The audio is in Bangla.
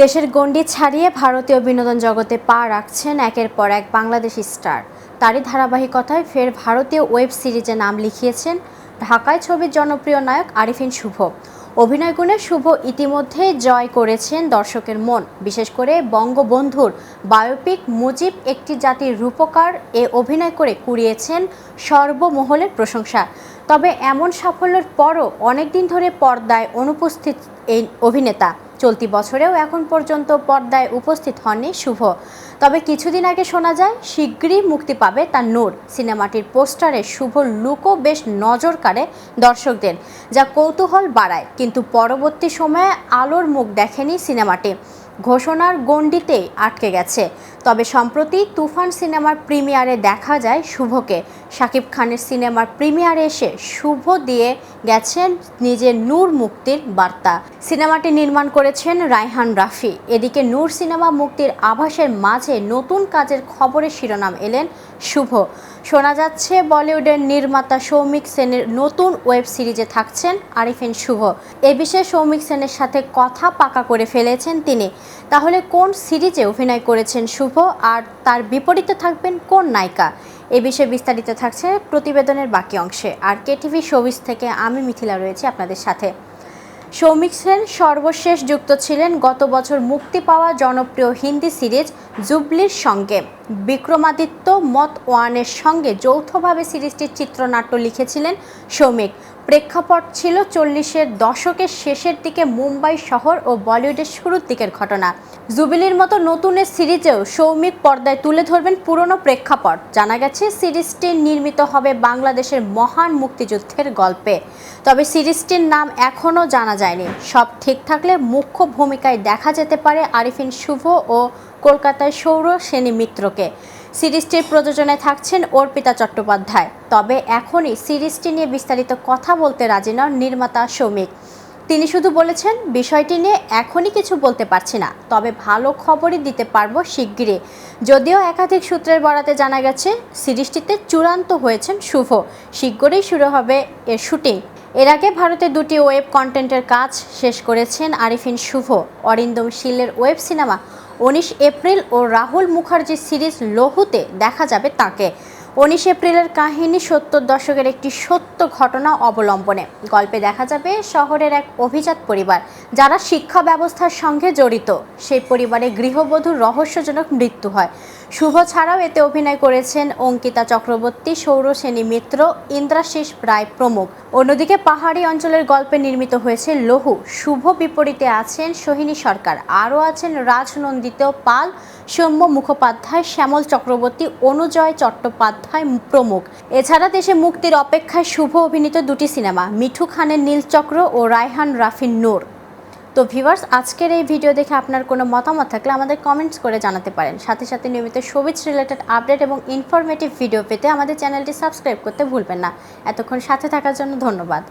দেশের গণ্ডি ছাড়িয়ে ভারতীয় বিনোদন জগতে পা রাখছেন একের পর এক বাংলাদেশি স্টার। তারই ধারাবাহিকতায় ফের ভারতীয় ওয়েব সিরিজে নাম লিখিয়েছেন ঢাকায় ছবির জনপ্রিয় নায়ক আরিফিন শুভ। অভিনয় গুণে শুভ ইতিমধ্যে জয় করেছেন দর্শকের মন, বিশেষ করে বঙ্গবন্ধুর বায়োপিক মুজিব একটি জাতির রূপকার এ অভিনয় করে কুড়িয়েছেন সর্বমহলের প্রশংসা। তবে এমন সাফল্যের পরও অনেকদিন ধরে পর্দায় অনুপস্থিত এই অভিনেতা। চলতি বছরেও এখন পর্যন্ত পর্দায় উপস্থিত হননি শুভ। তবে কিছুদিন আগে শোনা যায়, শিগগিরই মুক্তি পাবে তার নূর। সিনেমাটির পোস্টারে শুভ লুকও বেশ নজর কাড়ে দর্শকদের। যা কৌতূহল বাড়ায়, কিন্তু পরবর্তী সময়ে আলোর মুখ দেখেনি সিনেমাটি। ঘোষণার গণ্ডিতেই আটকে গেছে। তবে সম্প্রতি তুফান সিনেমার প্রিমিয়ারে দেখা যায় শুভকে। শাকিব খানের সিনেমার প্রিমিয়ারে এসে শুভ দিয়ে গেছেন নিজের নূর মুক্তির বার্তা। সিনেমাটি নির্মাণ করেছেন রায়হান রাফি। এদিকে নূর সিনেমা মুক্তির আভাসের মাঝে নতুন কাজের খবরের শিরোনাম এলেন শুভ। শোনা যাচ্ছে বলিউডের নির্মাতা সৌমিক সেনের নতুন ওয়েব সিরিজে থাকছেন আরিফিন শুভ। এ বিষয়ে সৌমিক সেনের সাথে কথা পাকা করে ফেলেছেন তিনি। তাহলে কোন সিরিজে অভিনয় করেছেন শুভ? আর তার বিপরীতে থাকবেন কোন নায়িকা? এ বিষয়ে বিস্তারিত থাকছে প্রতিবেদনের বাকি অংশে। আর কেটিভি শোবিস থেকে আমি মিথিলা রয়েছে আপনাদের সাথে। সৌমিক সেন সর্বশেষ যুক্ত ছিলেন গত বছর মুক্তি পাওয়া জনপ্রিয় হিন্দি সিরিজ জুবলির সঙ্গে। বিক্রমাদিত্য মত ওয়ানের সঙ্গে যৌথভাবে সিরিজটির চিত্রনাট্য লিখেছিলেন সৌমিক। প্রেক্ষাপট ছিল চল্লিশের দশকের শেষের দিকে মুম্বাই শহর ও বলিউডের শুরুর দিকের ঘটনা। জুবিলির মতো নতুনের সিরিজেও সৌমিক পর্দায় তুলে ধরবেন পুরনো প্রেক্ষাপট। জানা গেছে, সিরিজটি নির্মিত হবে বাংলাদেশের মহান মুক্তিযুদ্ধের গল্পে। তবে সিরিজটির নাম এখনও জানা যায়নি। সব ঠিক থাকলে মুখ্য ভূমিকায় দেখা যেতে পারে আরিফিন শুভ ও কলকাতায় সৌর সেনী মিত্রকে। সিরিজটির প্রযোজনায় থাকছেন অর্পিতা চট্টোপাধ্যায়। তবে এখনই সিরিজটি নিয়ে বিস্তারিত কথা বলতে রাজি নন নির্মাতা সৌমিক। তিনি শুধু বলেছেন, বিষয়টি নিয়ে এখনই কিছু বলতে পারছি না, তবে ভালো খবরই দিতে পারব শিগগিরই। যদিও একাধিক সূত্রের বরাতে জানা গেছে, সিরিজটিতে চূড়ান্ত হয়েছেন শুভ। শীঘ্রই শুরু হবে এর শুটিং। এর আগে ভারতে দুটি ওয়েব কন্টেন্টের কাজ শেষ করেছেন আরিফিন শুভ। অরিন্দম শীলের ওয়েব সিনেমা উনিশ এপ্রিল ও রাহুল মুখার্জি সিরিজ লহুতে দেখা যাবে তাকে। উনিশ এপ্রিলের কাহিনী সত্তর দশকের একটি সত্য ঘটনা অবলম্বনে। গল্পে দেখা যাবে শহরের এক অভিজাত পরিবার যারা শিক্ষা ব্যবস্থার সঙ্গে জড়িত। সেই পরিবারে গৃহবধূর রহস্যজনক মৃত্যু হয়। শুভ ছাড়াও এতে অভিনয় করেছেন অঙ্কিতা চক্রবর্তী সৌরসেনী মিত্র, ইন্দ্রাশিস রায় প্রমুখ। অন্যদিকে পাহাড়ি অঞ্চলের গল্পে নির্মিত হয়েছে লহু। শুভ বিপরীতে আছেন সোহিনী সরকার। আরও আছেন রাজনন্দিত পাল, সৌম্য মুখোপাধ্যায়, শ্যামল চক্রবর্তী, অনুজয় চট্টোপাধ্যায় প্রমুখ। এছাড়া দেশে মুক্তির অপেক্ষায় শুভ অভিনীত দুটি সিনেমা, মিঠু খানের নীলচক্র ও রায়হান রাফিন নূর। তো ভিউয়ার্স আজকের এই ভিডিও দেখে আপনার কোনো মতামত থাকলে আমাদের কমেন্টস করে জানাতে পারেন। সাথে সাথে নিয়মিত সবিজ রিলেটেড আপডেট এবং ইনফরমেটিভ ভিডিও পেতে আমাদের চ্যানেলটি সাবস্ক্রাইব করতে ভুলবেন না। এতক্ষণ সাথে থাকার জন্য ধন্যবাদ।